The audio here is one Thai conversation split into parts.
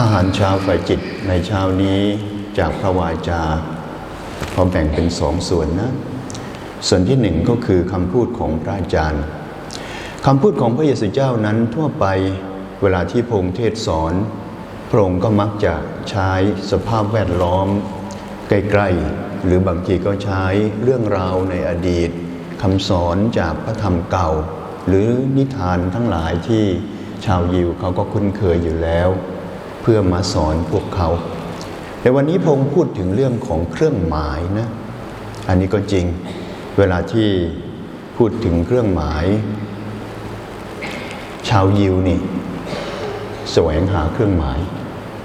อาหารเช้าฝ่ายจิตในเช้านี้จากพระวาจาพอแบ่งเป็นสองส่วนนะ ส่วนที่หนึ่งก็คือคำพูดของพระอาจารย์คำพูดของพระเยซูเจ้านั้นทั่วไปเวลาที่พงเทศสอน พระองค์ก็มักจะใช้สภาพแวดล้อม ใกล้ๆ หรือบางทีก็ใช้เรื่องราวในอดีตคำสอนจากพระธรรมเก่า หรือนิทานทั้งหลายที่ชาวยิวเขาก็คุ้นเคยอยู่แล้ว พื่อมาสอนพวกเขาแต่วันนี้พงค์พูดถึงเรื่องของเครื่องหมายนะอันนี้ก็จริงเวลาที่พูดถึงเครื่องหมาย ชาวยิวนี่แสวงหาเครื่องหมาย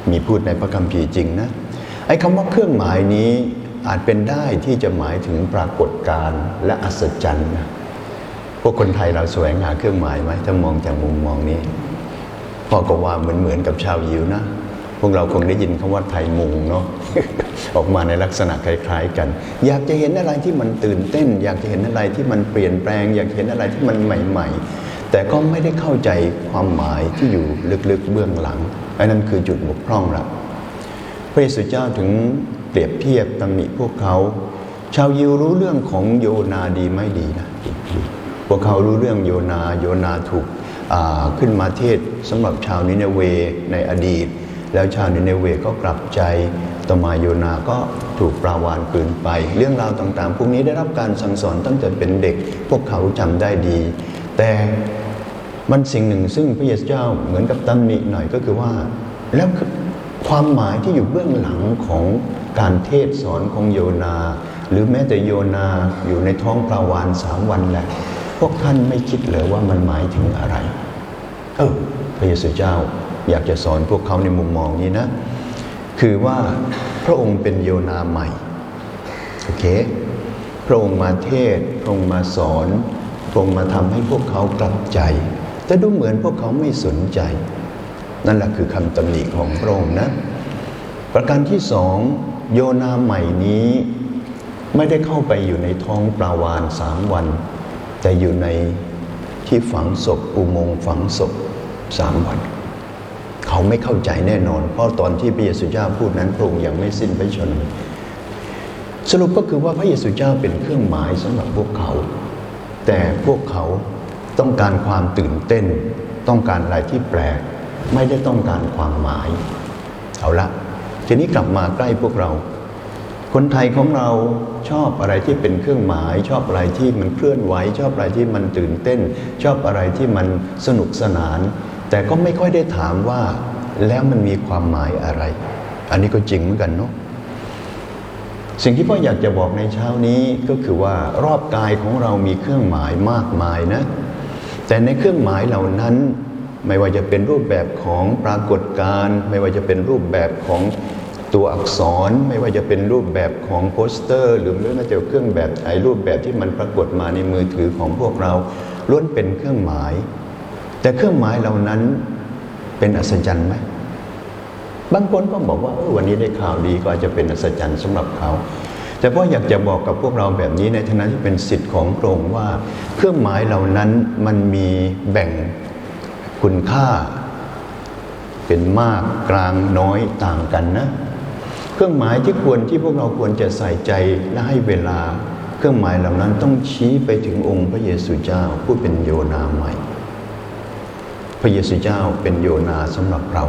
มีพูดในพระคัมภีร์จริงนะไอ้คำว่าเครื่องหมายนี้อาจเป็นได้ที่จะหมายถึงปรากฏการณ์และอัศจรรย์นะพวกคนไทยเราแสวงหาเครื่องหมายไหมถ้ามองจากมุมมองนี้ พ่อก็ว่าเหมือนเหมือนกับชาวยิวนะ พวกเราคงได้ยินคำว่าไทยมุงเนาะออกมาในลักษณะคล้ายๆกัน อยากจะเห็นอะไรที่มันตื่นเต้น อยากจะเห็นอะไรที่มันเปลี่ยนแปลง อยากเห็นอะไรที่มันใหม่ ๆ แต่ก็ไม่ได้เข้าใจความหมายที่อยู่ลึกๆเบื้องหลังอันนั้นคือจุดบกพร่องละพระเยซูเจ้าถึงเปรียบเทียบตำหนิพวกเขา ชาวยิวรู้เรื่องของโยนาดีไม่ดีนะพวกเขารู้เรื่องโยนา โยนาถูก ขึ้นมาเทศสำหรับชาวนิเนเวในอดีต แล้วชาวนิเนเวก็กลับใจต่อมาโยนาก็ถูกปลาวานปืนไป เรื่องราวต่างๆ พวกนี้ได้รับการสั่งสอนตั้งแต่เป็นเด็ก พวกเขาจำได้ดี แต่มันสิ่งหนึ่งซึ่งพระเยซูเจ้าเหมือนกับตำหนิหน่อยก็คือว่า แล้วความหมายที่อยู่เบื้องหลังของการเทศสอนของโยนา หรือแม้แต่โยนาอยู่ในท้องปลาวานสามวันแหละ พวกท่านไม่คิดเลยว่ามันหมายถึงอะไร เออพระเยซูเจ้าอยากจะสอนพวกเขาในมุมมองนี้นะ คือว่าพระองค์เป็นโยนาใหม่โอเคพระองค์มาเทศพระองค์มาสอนพระองค์มาทำให้พวกเขากลับใจ แต่ดูเหมือนพวกเขาไม่สนใจ นั่นแหละคือคำตำหนิของพระองค์นะ ประการที่สองโยนาใหม่นี้ไม่ได้เข้าไปอยู่ในท้องปลาวานสามวัน แต่อยู่ในที่ฝังศพอุโมงค์ฝังศพสามวัน เขาไม่เข้าใจแน่นอน เพราะตอนที่พระเยซูเจ้าพูดนั้นพระองค์ยังไม่สิ้นพระชน สรุปก็คือว่าพระเยซูเจ้าเป็นเครื่องหมายสำหรับพวกเขา แต่พวกเขาต้องการความตื่นเต้น ต้องการอะไรที่แปลก ไม่ได้ต้องการความหมาย เอาละทีนี้กลับมาใกล้พวกเรา คนไทยของเราชอบอะไรที่เป็นเครื่องหมาย ชอบอะไรที่มันเคลื่อนไหว ชอบอะไรที่มันตื่นเต้น ชอบอะไรที่มันสนุกสนาน แต่ก็ไม่ค่อยได้ถามว่าแล้วมันมีความหมายอะไร อันนี้ก็จริงเหมือนกันเนาะสิ่งที่พ่ออยากจะบอกในเช้านี้ก็คือว่ารอบกายของเรามีเครื่องหมายมากมายนะ แต่ในเครื่องหมายเหล่านั้น ไม่ว่าจะเป็นรูปแบบของปรากฏการณ์ไม่ว่าจะเป็นรูปแบบของ ตัวอักษรไม่ว่าจะเป็นรูปแบบของโปสเตอร์ หรือแม้แต่าจะเครื่องแบบไอ้รูปแบบที่มันปรากฏมาในมือถือของพวกเราล้วนเป็นเครื่องหมาย แต่เครื่องหมายเหล่านั้นเป็นอัศจรรย์ไหมบางคนก็บอกว่าวันนี้ได้ข่าวดีก็อาจจะเป็นอัศจรรย์สำหรับเขาแต่พ่ออยากจะบอกกับพวกเราแบบนี้ในฐานะที่เป็นสิทธิ์ของพระองค์ว่า เครื่องหมายเหล่านั้นมันมีแบ่งคุณค่า เป็นมากกลางน้อยต่างกันนะ เครื่องหมายที่ควรที่พวกเราควรจะใส่ใจและให้เวลา เครื่องหมายเหล่านั้นต้องชี้ไปถึงองค์พระเยซูเจ้าผู้เป็นโยนาใหม่ พระเยซูเจ้าเป็นโยนาสำหรับเรา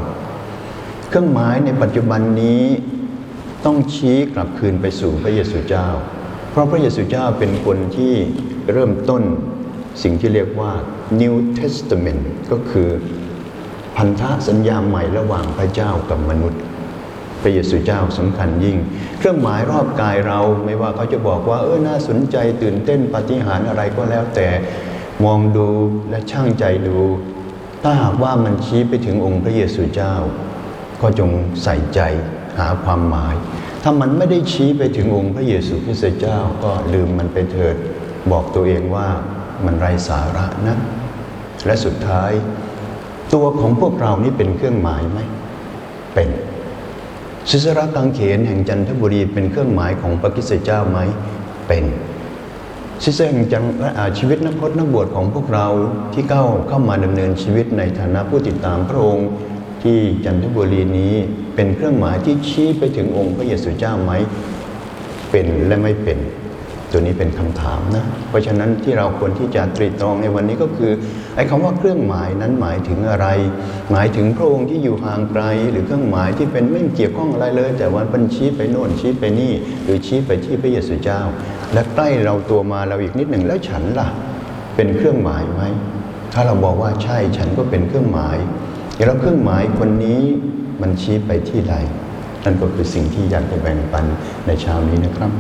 เครื่องหมายในปัจจุบันนี้ต้องชี้กลับคืนไปสู่พระเยซูเจ้า เพราะพระเยซูเจ้าเป็นคนที่เริ่มต้นสิ่งที่เรียกว่า New Testament ก็คือพันธสัญญาใหม่ระหว่างพระเจ้ากับมนุษย์ พระเยซูเจ้าสำคัญยิ่ง เครื่องหมายรอบกายเราไม่ว่าเขาจะบอกว่าเออน่าสนใจตื่นเต้นปาฏิหาริย์อะไรก็แล้วแต่มองดูและช่างใจดู ถ้าหากว่ามันชี้ไปถึงองค์พระเยซูเจ้า ก็จงใส่ใจหาความหมาย ถ้ามันไม่ได้ชี้ไปถึงองค์พระเยซูคริสต์เจ้าก็ลืมมันไปเถิด บอกตัวเองว่ามันไร้สาระนะและสุดท้าย ตัวของพวกเรานี่เป็นเครื่องหมายไหมเป็น ศิสระกังเขนแห่งจันทบุรีเป็นเครื่องหมายของพระกิสเจ้าไหมเป็นศิสระแห่งจันชีวิตนักพจนักบวชของพวกเราที่เข้าเข้ามาดำเนินชีวิตในฐานะผู้ติดตามพระองค์ที่จันทบุรีนี้เป็นเครื่องหมายที่ชี้ไปถึงองค์พระเยซูเจ้าไหมเป็นและไม่เป็น ตัวนี้เป็นคำถามนะ เพราะฉะนั้นที่เราควรที่จะตรีตรองในวันนี้ก็คือไอ้คำว่าเครื่องหมายนั้นหมายถึงอะไร หมายถึงพระองค์ที่อยู่ห่างไกล หรือเครื่องหมายที่เป็นไม่เกี่ยวข้องอะไรเลย แต่ว่ามันชี้ไปโน่นชี้ไปนี่ หรือชี้ไปที่พระเยซูเจ้า และใกล้เราตัวมาเราอีกนิดหนึ่งแล้วฉันล่ะ เป็นเครื่องหมายไหมถ้าเราบอกว่าใช่ฉันก็เป็นเครื่องหมายแล้วเครื่องหมายคนนี้มันชี้ไปที่ใดนั่นก็คือสิ่งที่อยากจะแบ่งปันในเช้านี้นะครับ